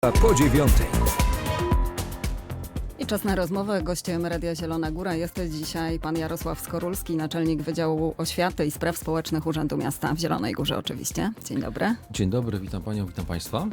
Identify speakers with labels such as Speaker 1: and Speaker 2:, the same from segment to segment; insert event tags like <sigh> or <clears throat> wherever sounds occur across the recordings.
Speaker 1: po dziewiątej.
Speaker 2: I czas na rozmowę. Gościem Radia Zielona Góra jest dzisiaj pan Jarosław Skorulski, naczelnik Wydziału Oświaty i Spraw Społecznych Urzędu Miasta w Zielonej Górze oczywiście. Dzień dobry.
Speaker 3: Dzień dobry, witam panią, witam państwa.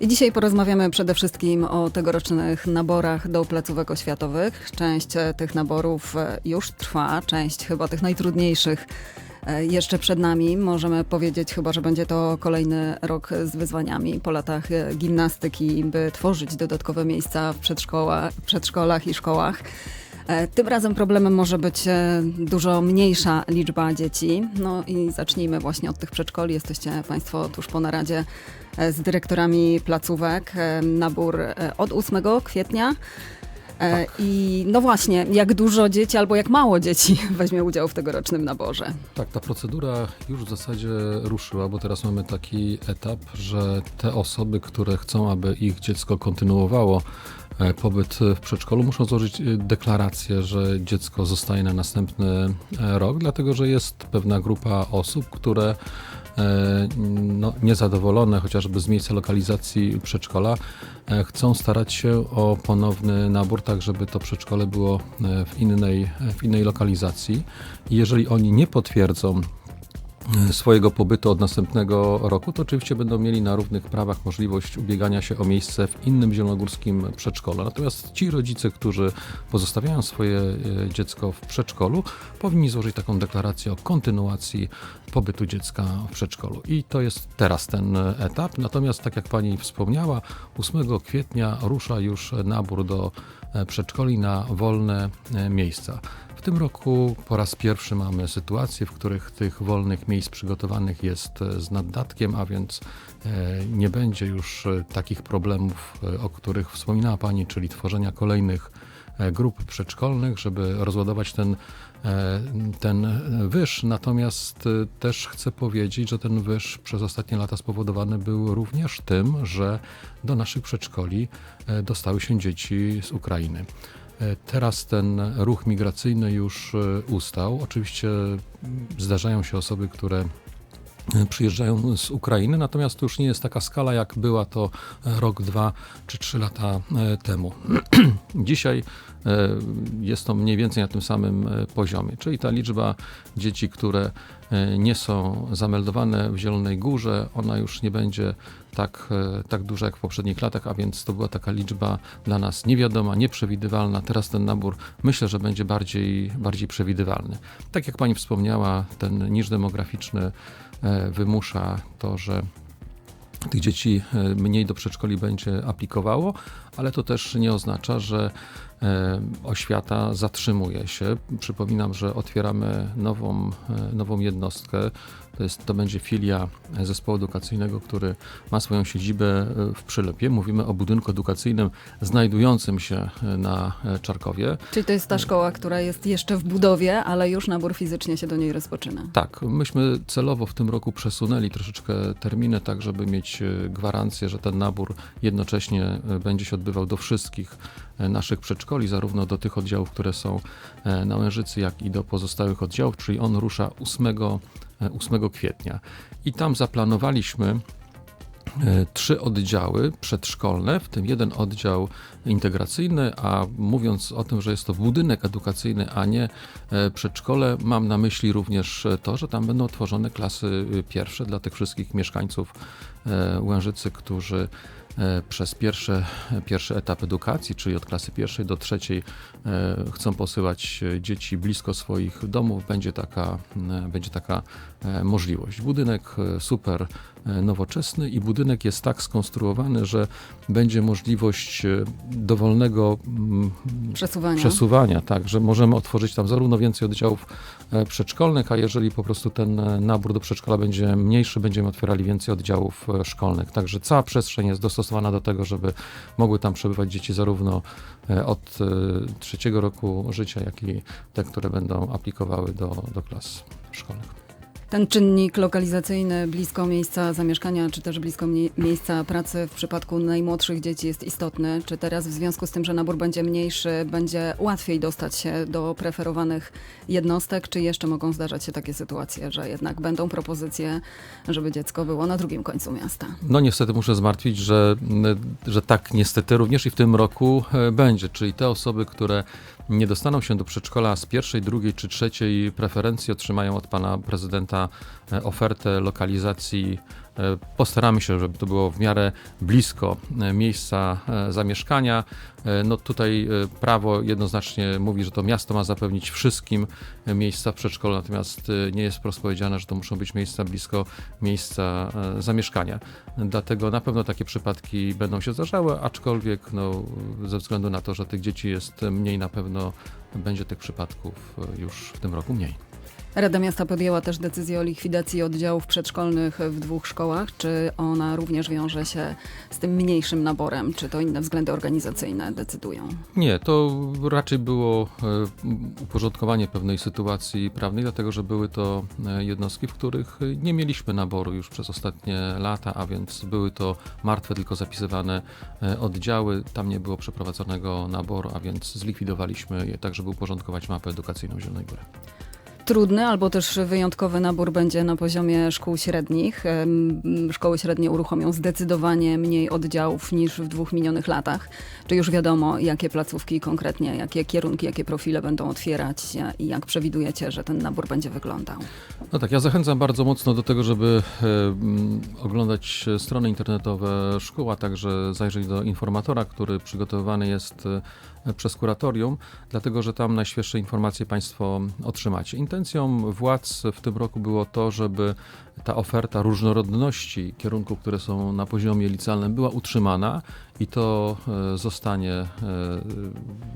Speaker 2: I dzisiaj porozmawiamy przede wszystkim o tegorocznych naborach do placówek oświatowych. Część tych naborów e, już trwa, część chyba tych najtrudniejszych jeszcze przed nami. Możemy powiedzieć chyba, że będzie to kolejny rok z wyzwaniami po latach e, gimnastyki, by tworzyć dodatkowe miejsca w przedszkolach i szkołach. E, Tym razem problemem może być e, dużo mniejsza liczba dzieci. No i zacznijmy właśnie od tych przedszkoli. Jesteście Państwo tuż po naradzie e, z dyrektorami placówek. E, Nabór e, od 8 kwietnia. E, I no właśnie, jak dużo dzieci albo jak mało dzieci <laughs> weźmie udział w tegorocznym naborze?
Speaker 3: Tak, ta procedura już w zasadzie ruszyła, bo teraz mamy taki etap, że te osoby, które chcą, aby ich dziecko kontynuowało e, pobyt w przedszkolu, muszą złożyć e, deklarację, że dziecko zostaje na następny rok, dlatego że jest pewna grupa osób, które no, niezadowolone chociażby z miejsca lokalizacji przedszkola, e, chcą starać się o ponowny nabór, tak żeby to przedszkole było e, w innej, w innej lokalizacji. Jeżeli oni nie potwierdzą e, swojego pobytu od następnego roku, to oczywiście będą mieli na równych prawach możliwość ubiegania się o miejsce w innym zielonogórskim przedszkolu. Natomiast ci rodzice, którzy pozostawiają swoje e, dziecko w przedszkolu, powinni złożyć taką deklarację o kontynuacji pobytu dziecka w przedszkolu. I to jest teraz ten etap. Natomiast, tak jak pani wspomniała, 8 kwietnia rusza już nabór do e, przedszkoli na wolne e, miejsca. W tym roku po raz pierwszy mamy sytuacje, w których tych wolnych miejsc przygotowanych jest e, z naddatkiem, a więc e, nie będzie już e, takich problemów, o których wspominała Pani, czyli tworzenia kolejnych grup przedszkolnych, żeby rozładować ten, ten wyż. Natomiast też chcę powiedzieć, że ten wyż przez ostatnie lata spowodowany był również tym, że do naszych przedszkoli dostały się dzieci z Ukrainy. E, Teraz ten ruch migracyjny już e, ustał. Oczywiście mm, zdarzają się osoby, które e, przyjeżdżają z Ukrainy, natomiast to już nie jest taka skala, jak była to rok, dwa czy trzy lata temu. <clears throat> Dzisiaj jest to mniej więcej na tym samym poziomie, czyli ta liczba dzieci, które nie są zameldowane w Zielonej Górze, ona już nie będzie tak, e, tak duża jak w poprzednich latach, a więc to była taka liczba dla nas niewiadoma, nieprzewidywalna. Teraz ten nabór myślę, że będzie bardziej, bardziej przewidywalny. Tak jak pani wspomniała, ten niż demograficzny e, wymusza to, że tych dzieci e, mniej do przedszkoli będzie aplikowało, ale to też nie oznacza, że oświata zatrzymuje się. Przypominam, że otwieramy nową, nową jednostkę. To, jest, to będzie filia zespołu edukacyjnego, który ma swoją siedzibę e, w Przylepie. Mówimy o budynku edukacyjnym znajdującym się e, na e, Czarkowie.
Speaker 2: Czyli to jest ta szkoła, która jest jeszcze w budowie, ale już nabór fizycznie się do niej rozpoczyna.
Speaker 3: Tak, myśmy celowo w tym roku przesunęli troszeczkę terminy, tak żeby mieć e, gwarancję, że ten nabór jednocześnie e, będzie się odbywał do wszystkich e, naszych przedszkoli, zarówno do tych oddziałów, które są e, na Łężycy, jak i do pozostałych oddziałów, czyli on rusza 8, e, 8 kwietnia. I tam zaplanowaliśmy e, trzy oddziały przedszkolne, w tym jeden oddział integracyjny, a mówiąc o tym, że jest to budynek edukacyjny, a nie e, przedszkole, mam na myśli również to, że tam będą tworzone klasy y, pierwsze dla tych wszystkich mieszkańców e, Łężycy, którzy przez pierwsze, pierwszy etap edukacji, czyli od klasy pierwszej do trzeciej, e, chcą posyłać e, dzieci blisko swoich domów, będzie taka, będzie taka e, możliwość. Budynek e, super e, nowoczesny i budynek jest tak skonstruowany, że będzie możliwość e, dowolnego mm,
Speaker 2: Przesuwania.
Speaker 3: przesuwania, tak, że możemy otworzyć tam zarówno więcej oddziałów e, przedszkolnych, a jeżeli po prostu ten e, nabór do przedszkola będzie mniejszy, będziemy otwierali więcej oddziałów e, szkolnych. Także cała przestrzeń jest dostosowana do tego, żeby mogły tam przebywać dzieci zarówno e, od e, trzeciego roku życia, jak i te, które będą aplikowały do, do klas szkolnych.
Speaker 2: Ten czynnik lokalizacyjny blisko miejsca zamieszkania, czy też blisko mie- miejsca pracy w przypadku najmłodszych dzieci jest istotny. Czy teraz w związku z tym, że nabór będzie mniejszy, będzie łatwiej dostać się do preferowanych jednostek, czy jeszcze mogą zdarzać się takie sytuacje, że jednak będą propozycje, żeby dziecko było na drugim końcu miasta?
Speaker 3: No niestety muszę zmartwić, że, że tak niestety również i w tym roku e, będzie. Czyli te osoby, które nie dostaną się do przedszkola z pierwszej, drugiej czy trzeciej preferencji, otrzymają od pana prezydenta e, ofertę lokalizacji. E, Postaramy się, żeby to było w miarę blisko e, miejsca e, zamieszkania. No tutaj prawo jednoznacznie mówi, że to miasto ma zapewnić wszystkim miejsca w przedszkolu, natomiast nie jest wprost powiedziane, że to muszą być miejsca blisko miejsca zamieszkania. Dlatego na pewno takie przypadki będą się zdarzały, aczkolwiek no, ze względu na to, że tych dzieci jest mniej, na pewno będzie tych przypadków już w tym roku mniej.
Speaker 2: Rada Miasta podjęła też decyzję o likwidacji oddziałów przedszkolnych w dwóch szkołach. Czy ona również wiąże się z tym mniejszym naborem, czy to inne względy organizacyjne decydują?
Speaker 3: Nie, to raczej było e, uporządkowanie pewnej sytuacji prawnej, dlatego że były to e, jednostki, w których nie mieliśmy naboru już przez ostatnie lata, a więc były to martwe, tylko zapisywane e, oddziały. Tam nie było przeprowadzonego naboru, a więc zlikwidowaliśmy je tak, żeby uporządkować mapę edukacyjną Zielonej Góry.
Speaker 2: Trudny albo też wyjątkowy nabór będzie na poziomie szkół średnich. Szkoły średnie uruchomią zdecydowanie mniej oddziałów niż w dwóch minionych latach. Czy już wiadomo, jakie placówki konkretnie, jakie kierunki, jakie profile będą otwierać e, i jak przewidujecie, że ten nabór będzie wyglądał?
Speaker 3: No tak, ja zachęcam bardzo mocno do tego, żeby e, oglądać strony internetowe szkół, a także zajrzeć do informatora, który przygotowywany jest e, przez kuratorium, dlatego że tam najświeższe informacje Państwo otrzymacie. Intencją władz w tym roku było to, żeby ta oferta różnorodności kierunków, które są na poziomie licealnym, była utrzymana i to e, zostanie e,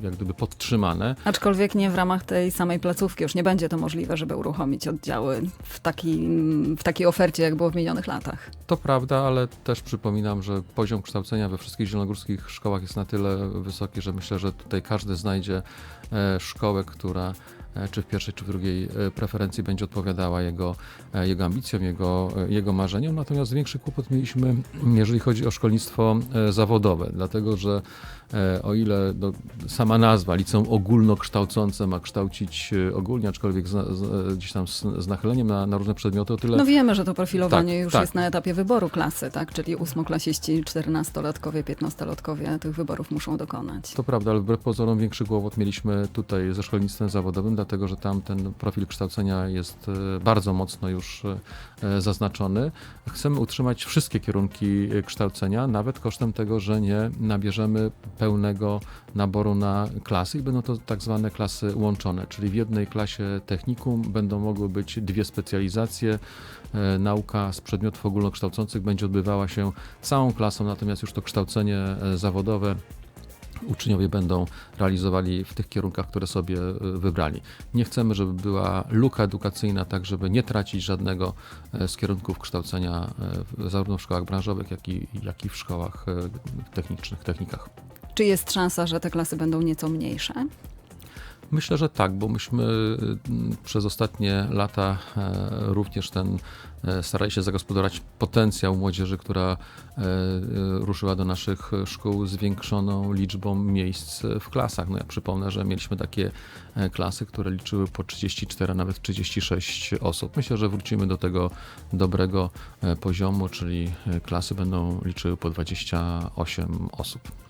Speaker 3: jak gdyby podtrzymane.
Speaker 2: Aczkolwiek nie w ramach tej samej placówki. Już nie będzie to możliwe, żeby uruchomić oddziały w, takim, w takiej ofercie, jak było w minionych latach.
Speaker 3: To prawda, ale też przypominam, że poziom kształcenia we wszystkich zielonogórskich szkołach jest na tyle wysoki, że myślę, że tutaj każdy znajdzie e, szkołę, która czy w pierwszej, czy w drugiej e, preferencji będzie odpowiadała jego, e, jego ambicjom, jego, e, jego marzeniom. Natomiast większy kłopot mieliśmy, jeżeli chodzi o szkolnictwo e, zawodowe, dlatego że e, o ile no, sama nazwa liceum ogólnokształcące ma kształcić e, ogólnie, aczkolwiek z, z, gdzieś tam z, z nachyleniem na, na różne przedmioty, o tyle
Speaker 2: No wiemy, że to profilowanie
Speaker 3: Tak,
Speaker 2: już
Speaker 3: tak.
Speaker 2: jest na etapie wyboru klasy, tak? Czyli ósmoklasiści, czternastolatkowie, piętnastolatkowie tych wyborów muszą dokonać.
Speaker 3: To prawda, ale wbrew pozorom większy kłopot mieliśmy tutaj ze szkolnictwem zawodowym, dlatego że tam ten profil kształcenia jest e, bardzo mocno już e, zaznaczony. Chcemy utrzymać wszystkie kierunki e, kształcenia, nawet kosztem tego, że nie nabierzemy pełnego naboru na klasy i będą to tak zwane klasy łączone, czyli w jednej klasie technikum będą mogły być dwie specjalizacje. E, Nauka z przedmiotów ogólnokształcących będzie odbywała się całą klasą, natomiast już to kształcenie e, zawodowe uczniowie będą realizowali w tych kierunkach, które sobie e, wybrali. Nie chcemy, żeby była luka edukacyjna, tak żeby nie tracić żadnego e, z kierunków kształcenia e, zarówno w szkołach branżowych, jak i, jak i w szkołach technicznych, technikach.
Speaker 2: Czy jest szansa, że te klasy będą nieco mniejsze?
Speaker 3: Myślę, że tak, bo myśmy y, przez ostatnie lata e, również ten e, starali się zagospodarować potencjał młodzieży, która e, ruszyła do naszych szkół zwiększoną liczbą miejsc w klasach. No ja przypomnę, że mieliśmy takie klasy, które liczyły po 34, a nawet 36 osób. Myślę, że wrócimy do tego dobrego poziomu, czyli klasy będą liczyły po 28 osób.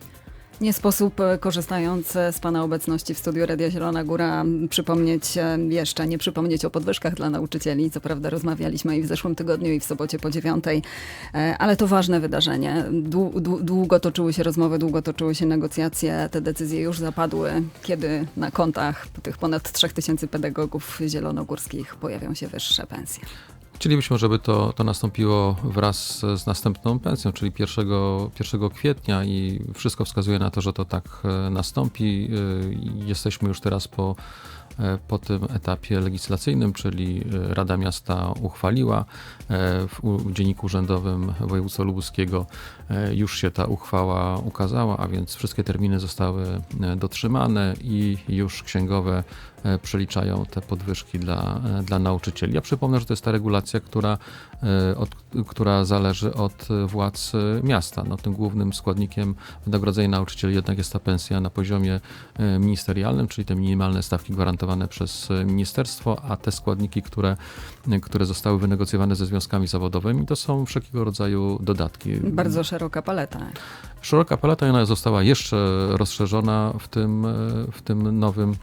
Speaker 2: Nie sposób, e, korzystając e, z Pana obecności w studiu Radia Zielona Góra, przypomnieć e, jeszcze, nie przypomnieć o podwyżkach dla nauczycieli. Co prawda rozmawialiśmy i w zeszłym tygodniu, i w sobocie po dziewiątej, ale to ważne wydarzenie. Dłu- dłu- Długo toczyły się rozmowy, długo toczyły się negocjacje. Te decyzje już zapadły, kiedy na kontach tych ponad 3000 pedagogów zielonogórskich pojawią się wyższe pensje.
Speaker 3: Chcielibyśmy, żeby to, to nastąpiło wraz z następną pensją, czyli 1, 1 kwietnia i wszystko wskazuje na to, że to tak e, nastąpi. E, Jesteśmy już teraz po, e, po tym etapie legislacyjnym, czyli Rada Miasta uchwaliła w Dzienniku Urzędowym Województwa Lubuskiego już się ta uchwała ukazała, a więc wszystkie terminy zostały dotrzymane i już księgowe przeliczają te podwyżki dla, e, dla nauczycieli. Ja przypomnę, że to jest ta regulacja, która, e, od, która zależy od e, władz e, miasta. No, tym głównym składnikiem wynagrodzenia nauczycieli jednak jest ta pensja na poziomie e, ministerialnym, czyli te minimalne stawki gwarantowane przez e, ministerstwo, a te składniki, które, e, które zostały wynegocjowane ze związkami zawodowymi, to są wszelkiego rodzaju dodatki.
Speaker 2: Bardzo szeroka paleta.
Speaker 3: Szeroka paleta ona została jeszcze rozszerzona w tym, e, w tym nowym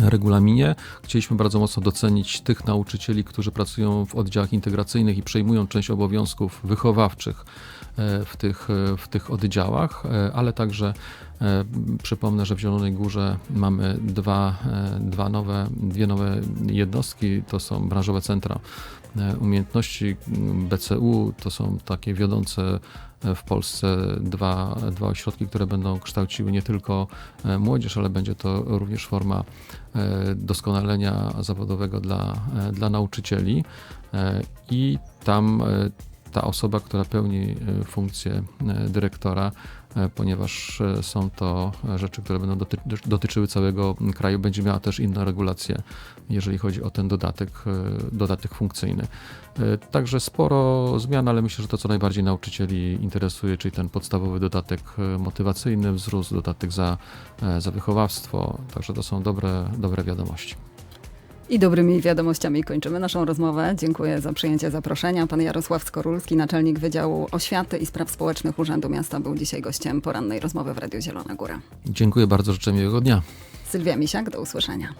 Speaker 3: regulaminie. Chcieliśmy bardzo mocno docenić tych nauczycieli, którzy pracują w oddziałach integracyjnych i przejmują część obowiązków wychowawczych e, w tych, e, w tych oddziałach, e, ale także przypomnę, że w Zielonej Górze mamy dwa, dwa nowe, dwie nowe jednostki, to są branżowe centra umiejętności m, BCU, to są takie wiodące e, w Polsce dwa, dwa ośrodki, które będą kształciły nie tylko e, młodzież, ale będzie to również forma e, doskonalenia zawodowego dla, dla nauczycieli. I tam ta osoba, która pełni funkcję dyrektora, ponieważ e, są to e, rzeczy, które będą doty dotyczyły całego kraju, będzie miała też inne regulacje, jeżeli chodzi o ten dodatek, e, dodatek funkcyjny. E, Także sporo zmian, ale myślę, że to, co najbardziej nauczycieli interesuje, czyli ten podstawowy dodatek e, motywacyjny, wzrósł, dodatek za, e, za wychowawstwo. Także to są dobre, dobre wiadomości.
Speaker 2: I dobrymi wiadomościami kończymy naszą rozmowę. Dziękuję za przyjęcie zaproszenia. Pan Jarosław Skorulski, naczelnik Wydziału Oświaty i Spraw Społecznych Urzędu Miasta, był dzisiaj gościem porannej rozmowy w Radiu Zielona Góra.
Speaker 3: Dziękuję bardzo, życzę miłego dnia.
Speaker 2: Sylwia Misiak, do usłyszenia.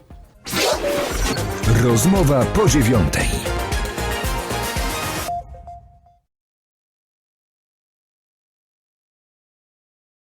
Speaker 1: Rozmowa po dziewiątej.